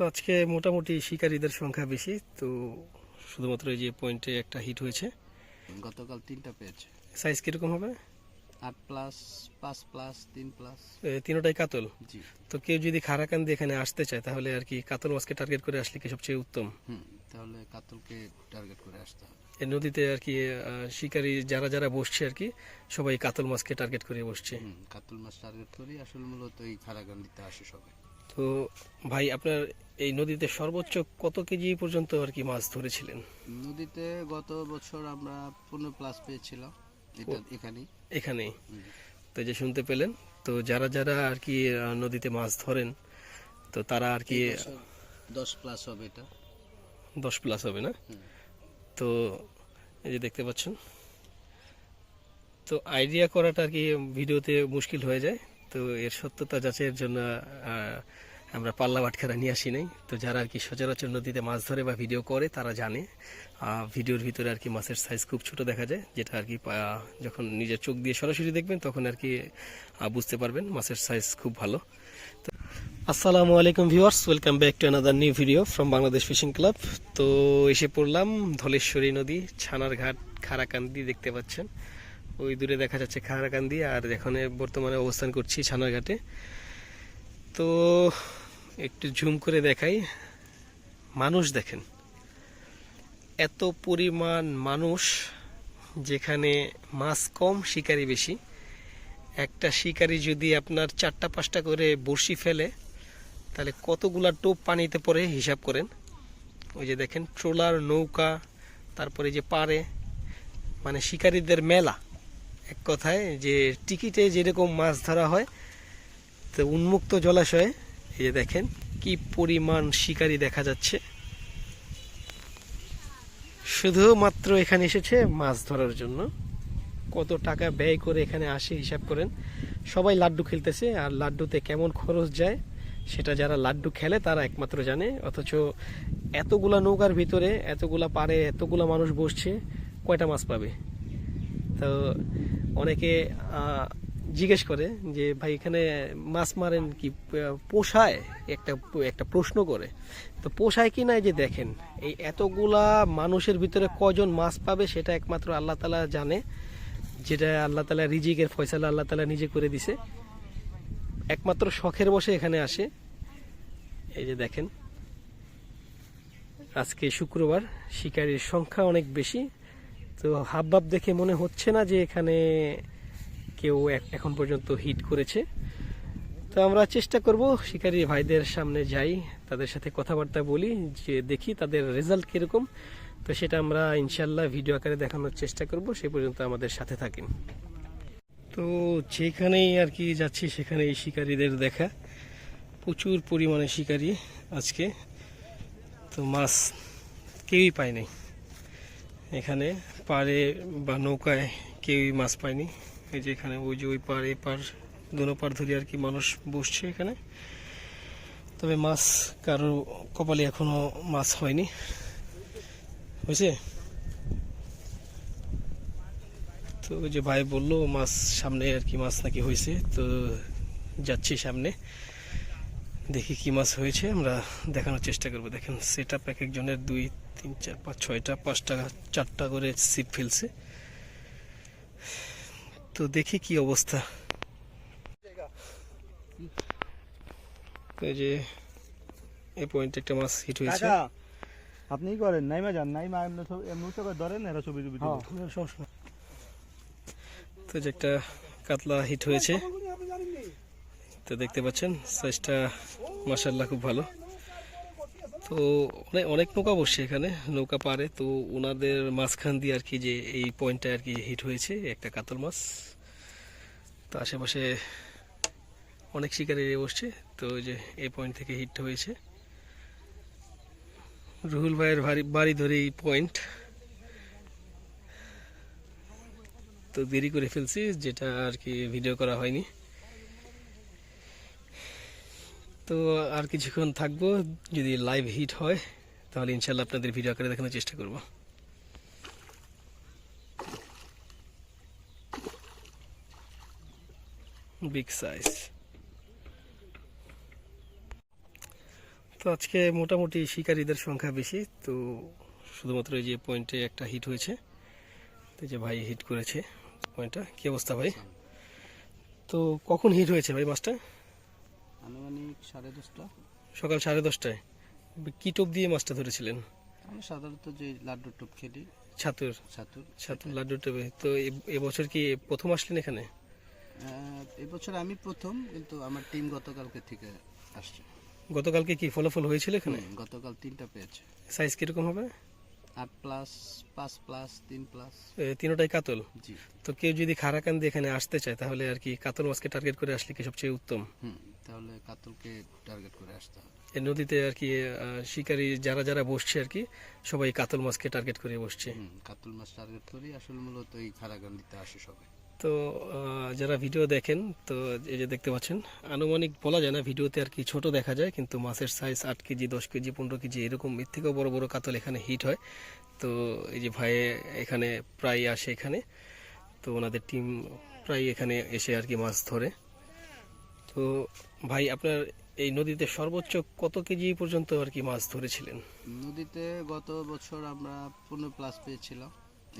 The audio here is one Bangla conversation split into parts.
তো আজকে মোটামুটি শিকারীদের সংখ্যা বেশি তো শুধুমাত্র এই যে পয়েন্টে একটা হিট হয়েছে। গতকাল তিনটা পেয়েছে। সাইজ কীরকম হবে? আট প্লাস পাঁচ প্লাস তিন প্লাস তিনোটাই কাতল? জি। তো কেউ যদি খারাকান দিয়ে এখানে আসতে চায় তাহলে আর কি কাতল মাছকে টার্গেট করে আসলে কি সবচেয়ে উত্তম? হুম তাহলে কাতলকে টার্গেট করে আসতে হবে। এই নদীতে আর কি শিকারী যারা যারা বসছে আর কি সবাই কাতল মাছকে টার্গেট করে বসছে। হুম কাতল মাছ টার্গেট করি আসলে মূলত এই খারাগান্ডিতে আসে সবাই। তো ভাই আপনার এই নদীতে সর্বোচ্চ কত কেজি পর্যন্ত আর কি মাছ ধরেছিলেন? নদীতে গত বছর আমরা পনেরো প্লাস পেয়েছিলাম। এটা এখানেই। এখানেই? তো যে শুনতে পেলেন তো যারা যারা আর কি নদীতে মাছ ধরেন তো তারা আর কি দশ প্লাস হবে এটা। দশ প্লাস হবে না? তো এই যে দেখতে পাচ্ছেন তো আইডিয়া করাটা আর কি ভিডিওতে মুশকিল হয়ে যায়। তো এর সত্যতা যাচাইয়ের জন্য আমরা পাল্লা বাটখারা নিয়ে আসি নাই। তো যারা আর কি সচরাচর নদীতে মাছ ধরে বা ভিডিও করে, তারা জানে। ভিডিওর ভিতরে আর কি মাছের সাইজ খুব ছোট দেখা যায়, যেটা আর কি যখন নিজের চোখ দিয়ে সরাসরি দেখবেন, তখন আর কি বুঝতে পারবেন মাছের সাইজ খুব ভালো। তো আসসালামু আলাইকুম viewers welcome back to another new video from Bangladesh fishing club তো এসে পড়লাম ধলেশ্বরী নদী ছানার ঘাট খারাকান্দি দেখতে পাচ্ছেন। ওই দূরে দেখা যাচ্ছে খারাকান্দি, আর এখানে বর্তমানে অবস্থান করছি ছানার ঘাটে তো একটু ঝুম করে দেখাই। মানুষ দেখেন, এত পরিমাণ মানুষ যেখানে মাছ কম, শিকারি বেশি। একটা শিকারি যদি আপনার চারটা পাঁচটা করে বড়শি ফেলে, তাহলে কতগুলা টোপ পানিতে পড়ে হিসাব করেন। ওই যে দেখেন, ট্রোলার, নৌকা, তারপরে যে পারে মানে শিকারীদের মেলা। এক কথায় যে টিকিটে যেরকম মাছ ধরা হয়, তো উন্মুক্ত জলাশয়ে এই যে দেখেন, কি পরিমাণ শিকারি দেখা যাচ্ছে। শুধুমাত্র এখানে এসেছে মাছ ধরার জন্য। কত টাকা ব্যয় করে এখানে আসে, হিসাব করেন। সবাই লাড্ডু খেলতেছে, আর লাড্ডুতে কেমন খরচ যায়, সেটা যারা লাড্ডু খেলে তারা একমাত্র জানে। অথচ এতগুলা নৌকার ভিতরে, এতগুলা পারে এতগুলা মানুষ বসছে, কয়টা মাছ পাবে? তো অনেকে জিজ্ঞেস করে যে, ভাই, এখানে মাছ মারেন কি? পোষায় একটা একটা প্রশ্ন করে। তো পোষায় কি না যে দেখেন, এই এতগুলা মানুষের ভিতরে কজন মাছ পাবে সেটা একমাত্র আল্লাহ তালা জানে, যেটা আল্লাহ তালা রিজিকের ফয়সালা আল্লাহ তালা নিজে করে দিছে। একমাত্র শখের বসে এখানে আসে। এই যে দেখেন, আজকে শুক্রবার, শিকারীর সংখ্যা অনেক বেশি। তো হাবভাব দেখে মনে হচ্ছে না যে এখানে কেউ এখন পর্যন্ত হিট করেছে। তো আমরা চেষ্টা করব শিকারী ভাইদের সামনে যাই, তাদের সাথে কথাবার্তা বলি, যে দেখি তাদের রেজাল্ট কীরকম। তো সেটা আমরা ইনশাল্লাহ ভিডিও আকারে দেখানোর চেষ্টা করব, সে পর্যন্ত আমাদের সাথে থাকেন। তো যেখানেই আর কি যাচ্ছি সেখানে এই শিকারীদের দেখা। প্রচুর পরিমাণে শিকারি আজকে। তো মাছ কেউই পায়নি এখানে পাড়ে বা নৌকায় কেউই মাছ পায়নি। এই যে এখানে ওই যে ওই পার এই পার দুনো পার ধরে আর কি মানুষ বসছে এখানে। তবে মাছ কারও কপালে এখনও মাছ হয়নি। হয়েছে? তো ওই যে ভাই বলল, মাছ সামনে আর কি মাছ নাকি হয়েছে। তো যাচ্ছি সামনে। দেখি কি মাছ হয়েছে, আমরা দেখানোর চেষ্টা করব। দেখেন সেট আপ এক একজনের দুই, তিন, চার, পাঁচ, ছয়টা, পাঁচটা, চারটা করে সিপ ফেলছে। তো দেখি কি অবস্থা এই যে এই পয়েন্টে একটা মাছ হিট হয়েছে আপনি করেন নাইমা যান নাইমা এমনি ছবি এমনি করে ধরেন এরা ছবি টবি তুলে। হ্যাঁ। তো যে একটা কাতলা হিট হয়েছে তো দেখতে পাচ্ছেন সাইজটা মাসাল্লাহ খুব ভালো তো অনেক অনেক নৌকা বসছে এখানে, নৌকা পারে তো ওনাদের মাঝখান দিয়ে আর কি যে এই পয়েন্টটা আর কি হিট হয়েছে, একটা কাতল মাছ। তো আশেপাশে অনেক শিকারি বসছে, তো যে এই পয়েন্ট থেকে হিট হয়েছে। রুহুল ভাইয়ের বাড়ি বাড়ি ধরে এই পয়েন্ট তো দেরি করে ফেলছি, যেটা আর কি ভিডিও করা হয়নি। তো আর কিছুক্ষণ থাকব, যদি লাইভ হিট হয়, তাহলে ইনশাল্লাহ আপনাদের ভিডিও আকারে দেখানোর চেষ্টা করব। বিগ সাইজ তো আজকে মোটামুটি শিকারীদের সংখ্যা বেশি, তো শুধুমাত্র এই যে পয়েন্টে একটা হিট হয়েছে। তো যে ভাই হিট করেছে পয়েন্টটা কি অবস্থা ভাই? তো কখন হিট হয়েছে ভাই মাছটা আনুমানিক সাড়ে দশটা। সকাল সাড়ে দশটায়। কি টোপ দিয়ে মাছটা ধরেছিলেন? আমি সাধারণত যে লাড্ডু টুপ খেলি। ছাতুর। ছাতুর। ছাতুর লাড্ডু টোপে। তো এবছর কি প্রথম আসলেন এখানে? এবছর আমি প্রথম কিন্তু আমার টিম গতকালকে থেকে আসছে। গতকালকে কি ফলাফল হয়েছিল এখানে? গতকাল তিনটা পেয়েছে। সাইজ কীরকম হবে? আট প্লাস পাঁচ প্লাস তিন প্লাস। তিনোটাই কাতল? জি। তো কেউ যদি খারাকান্দি এখানে আসতে চায় তাহলে আর কি কাতল মাছকে টার্গেট করে আসলে কি সবচেয়ে উত্তম? হুম। তাহলে কাতলকে টার্গেট করে আসতে হবে। এই নদীতে আর কি শিকারী যারা যারা বসছে আর কি সবাই কাতল মাছকে টার্গেট করে বসছে। কাতল মাছ টার্গেট করি আসলে মূলত এই খারাগান্ডিতে আসে সবাই। তো যারা ভিডিও দেখেন তো এই যে দেখতে পাচ্ছেন আনুমানিক বলা যায় না ভিডিওতে আর কি ছোট দেখা যায় কিন্তু মাছের সাইজ আট কেজি দশ কেজি পনেরো কেজি এরকম এর থেকেও বড় বড় কাতল এখানে হিট হয়। তো এই যে ভাই এখানে প্রায় আসে এখানে তো ওনাদের টিম প্রায় এখানে এসে আর কি মাছ ধরে। তো ভাই আপনার এই নদীতে সর্বোচ্চ কত কেজি পর্যন্ত আর কি মাছ ধরেছিলেন? নদীতে গত বছর আমরা পনেরো প্লাস পেয়েছিলাম।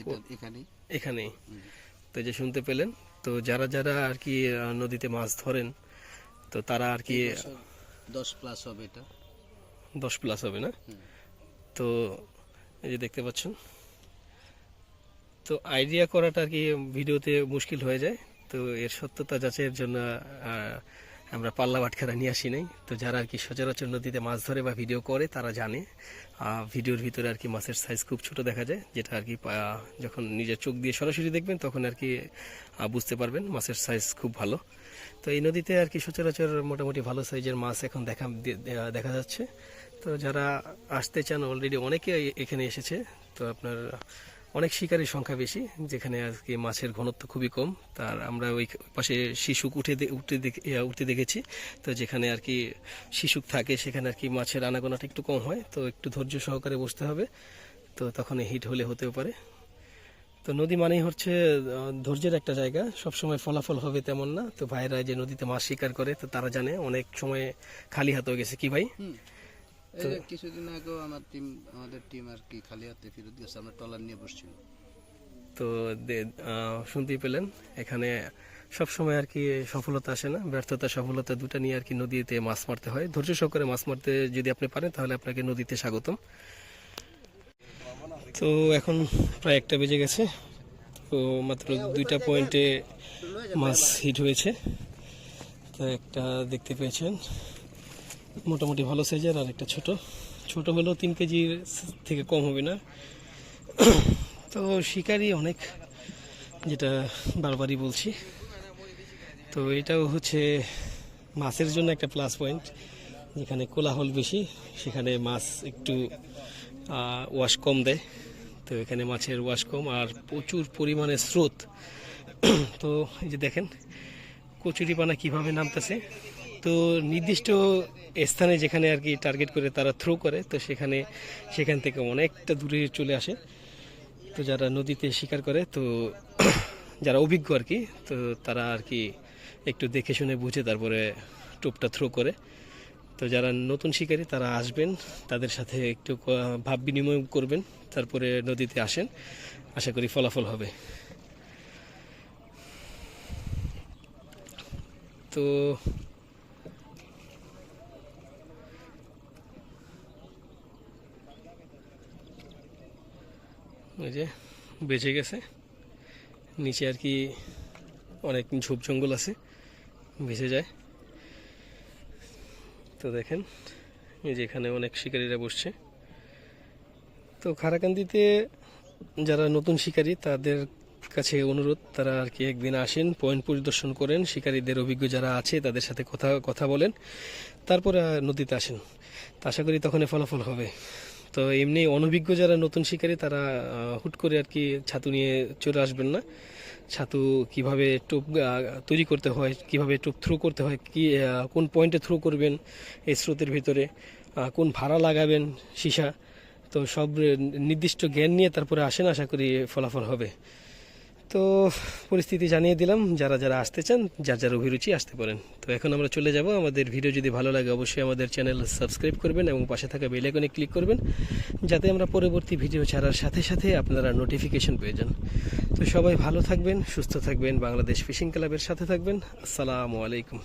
এটা এখানেই। এখানেই? তো যে শুনতে পেলেন তো যারা যারা আর কি নদীতে মাছ ধরেন তো তারা আর কি দশ প্লাস হবে এটা। দশ প্লাস হবে না? তো এই যে দেখতে পাচ্ছেন তো আইডিয়া করাটা আর কি ভিডিওতে মুশকিল হয়ে যায়। তো এর সত্যতা যাচাইয়ের জন্য আমরা পাল্লা বাটখারা নিয়ে আসি নাই। তো যারা আর কি সচরাচর নদীতে মাছ ধরে বা ভিডিও করে, তারা জানে। ভিডিওর ভিতরে আর কি মাছের সাইজ খুব ছোট দেখা যায়, যেটা আর কি যখন নিজের চোখ দিয়ে সরাসরি দেখবেন, তখন আর কি বুঝতে পারবেন মাছের সাইজ খুব ভালো। তো এই নদীতে আর কি সচরাচর মোটামুটি ভালো সাইজের মাছ এখন দেখা দেখা যাচ্ছে। তো যারা আসতে চান অলরেডি অনেকে এখানে এসেছে। তো আপনার অনেক শিকারের সংখ্যা বেশি, যেখানে আর কি মাছের ঘনত্ব খুবই কম। তার আমরা ওই পাশে শিশুক উঠে উঠতে উঠতে দেখেছি। তো যেখানে আর কি শিশুক থাকে, সেখানে আর কি মাছের আনাগোনাটা একটু কম হয়। তো একটু ধৈর্য সহকারে বসতে হবে। তো তখন হিট হলে হতেও পারে। তো নদী মানেই হচ্ছে ধৈর্যের একটা জায়গা। সবসময় ফলাফল হবে তেমন না। তো ভাইরা যে নদীতে মাছ শিকার করে, তো তারা জানে, অনেক সময় খালি হাত হয়ে গেছে। কি ভাই? এই কিছুদিন আগেও আমার টিম আমাদের টিম আর কি খালি হাতে ফেরত গেছে আমরা টলার নিয়ে বসছিল তো শুনতেই পেলেন এখানে সব সময় আর কি সফলতা আসে না ব্যর্থতা সফলতা দুটা নিয়ে আর কি নদীতে মাছ মারতে হয়। ধৈর্য সহকারে মাছ মারতে যদি আপনি পারেন তাহলে আপনাকে নদীতে স্বাগতম। তো এখন প্রায় একটা বেজে গেছে তো মাত্র দুইটা পয়েন্টে মাছ হিট হয়েছে। তো একটা দেখতে পেয়েছেন। মোটামুটি ভালো সাইজের আর একটা ছোট। ছোট হলেও তিন কেজির থেকে কম হবে না। তো শিকারি অনেক, যেটা বারবারই বলছি। তো এটাও হচ্ছে মাছের জন্য একটা প্লাস পয়েন্ট যেখানে কোলাহল বেশি, সেখানে মাছ একটু ওয়াশ কম দেয়। তো এখানে মাছের ওয়াশ কম, আর প্রচুর পরিমাণে স্রোত। তো এই যে দেখেন, কচুরিপানা কীভাবে নামতেছে তো নির্দিষ্ট স্থানে যেখানে আর কি টার্গেট করে তারা থ্রো করে, তো সেখানে, সেখান থেকে অনেকটা দূরে চলে আসে। তো যারা নদীতে শিকার করে, তো যারা অভিজ্ঞ আর কি, তো তারা আর কি একটু দেখে শুনে বুঝে তারপরে টোপটা থ্রো করে। তো যারা নতুন শিকারী, তারা আসবেন, তাদের সাথে একটু ভাব বিনিময় করবেন, তারপরে নদীতে আসেন। আশা করি ফলাফল হবে। তো ওই যে বেঁচে গেছে। নিচে আর কি অনেক ঝোপ জঙ্গল আছে, ভেসে যায়। তো দেখেন, এই যে এখানে অনেক শিকারীরা বসছে। তো খারাকান্দিতে যারা নতুন শিকারী, তাদের কাছে অনুরোধ, তারা আর কি একদিন আসেন, পয়েন্ট পরিদর্শন করেন। শিকারীদের অভিজ্ঞ যারা আছে, তাদের সাথে কথা কথা বলেন। তারপরে নদীতে আসেন। আশা করি তখনই ফলাফল হবে। তো এমনি অনভিজ্ঞ যারা নতুন শিকারী, তারা হুট করে আর কি ছাতু নিয়ে চলে আসবেন না। ছাতু কীভাবে টোপ তৈরি করতে হয়, কীভাবে টোপ থ্রো করতে হয়, কি কোন পয়েন্টে থ্রো করবেন এই স্রোতের ভিতরে কোন ভাড়া লাগাবেন সীসা, তো সব নির্দিষ্ট জ্ঞান নিয়ে তারপরে আসেন, আশা করি ফলাফল হবে। তো পরিস্থিতি জানিয়ে দিলাম, যারা যারা আসতে চান, যার যার অভিরুচি আসতে পারেন। তো এখন আমরা চলে যাব, আমাদের ভিডিও যদি ভালো লাগে অবশ্যই আমাদের চ্যানেল সাবস্ক্রাইব করবেন এবং পাশে থাকা বেল আইকনে ক্লিক করবেন, যাতে আমরা পরবর্তী ভিডিও ছাড়ার সাথে সাথে আপনারা নোটিফিকেশন পেয়ে যান। তো সবাই ভালো থাকবেন, সুস্থ থাকবেন, বাংলাদেশ ফিশিং ক্লাবের সাথে থাকবেন। আসসালামু আলাইকুম।